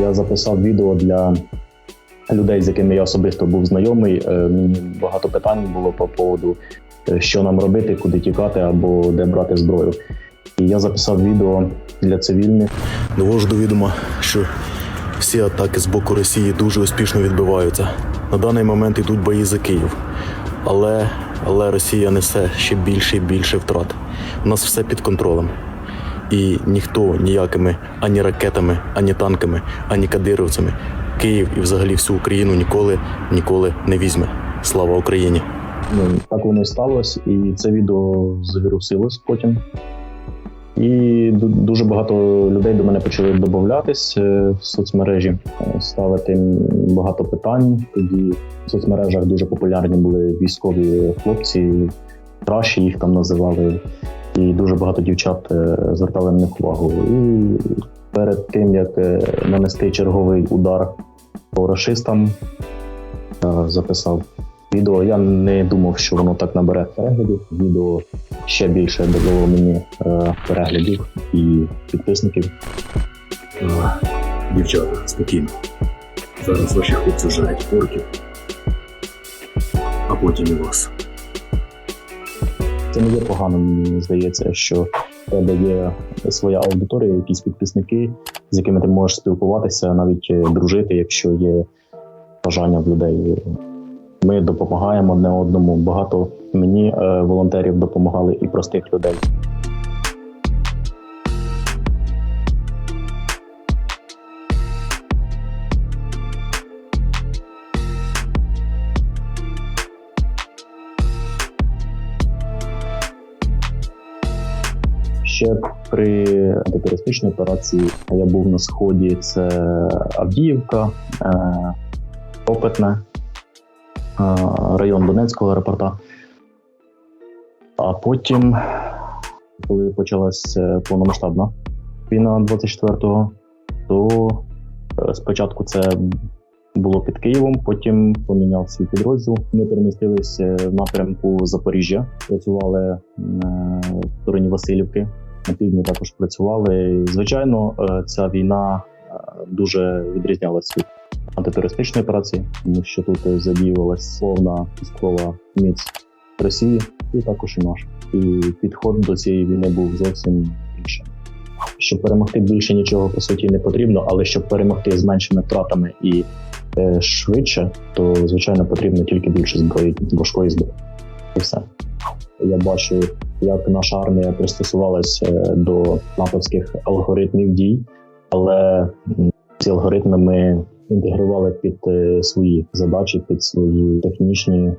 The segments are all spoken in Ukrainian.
Я записав відео для людей, з якими я особисто був знайомий. Е, Мені багато питань було по поводу, е, що нам робити, куди тікати або де брати зброю. І я записав відео для цивільних. Довожу до відома, що всі атаки з боку Росії дуже успішно відбиваються. На даний момент йдуть бої за Київ. Але, але Росія несе ще більше і більше втрат. У нас все під контролем. І ніхто ніякими ані ракетами, ані танками, ані кадировцями Київ і взагалі всю Україну ніколи ніколи не візьме. Слава Україні! Ну, так воно і сталося, і це відео завірусилось потім. І дуже багато людей до мене почали додатись в соцмережі, е, ставити багато питань. Тоді в соцмережах дуже популярні були військові хлопці, кращі їх там називали. І дуже багато дівчат е, звертали на них увагу. І перед тим як е, нанести черговий удар по рашистам, я записав відео. Я не думав, що воно так набере переглядів. Відео ще більше додало мені е, переглядів і підписників. Дівчата, спокійно. Зараз ваші хлопці жарять орків, а потім і вас. Це не є погано, мені здається, що в тебе є своя аудиторія, якісь підписники, з якими ти можеш спілкуватися, навіть е, дружити, якщо є бажання в людей. Ми допомагаємо одне одному. Багато мені е, волонтерів допомагали і простих людей. Ще при антитерористичній операції я був на сході. Це Авдіївка, е, Опитне, е, район Донецького аеропорта. А потім, коли почалась е, повномасштабна війна 24-го, то е, спочатку це було під Києвом, потім поміняв свій підрозділ. Ми перемістилися в напрямку Запоріжжя, працювали в стороні Васильівки. На півдні також працювали. Звичайно, е, ця війна дуже відрізнялася від антитерористичної операції, тому що тут задіювалася повна військова міць Росії і також і наша. І підход до цієї війни був зовсім іншим. Щоб перемогти більше нічого по суті не потрібно, але щоб перемогти з меншими втратами і е, швидше, то звичайно потрібно тільки більше зброї, важкої зброї. І все. Я бачу, як наша армія пристосувалася е, до натовських алгоритмів дій, але ці алгоритми ми інтегрували під е, свої задачі, під свої технічні е,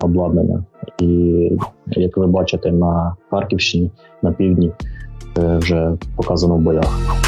обладнання. І як ви бачите на Харківщині, на півдні, вже показано в боях.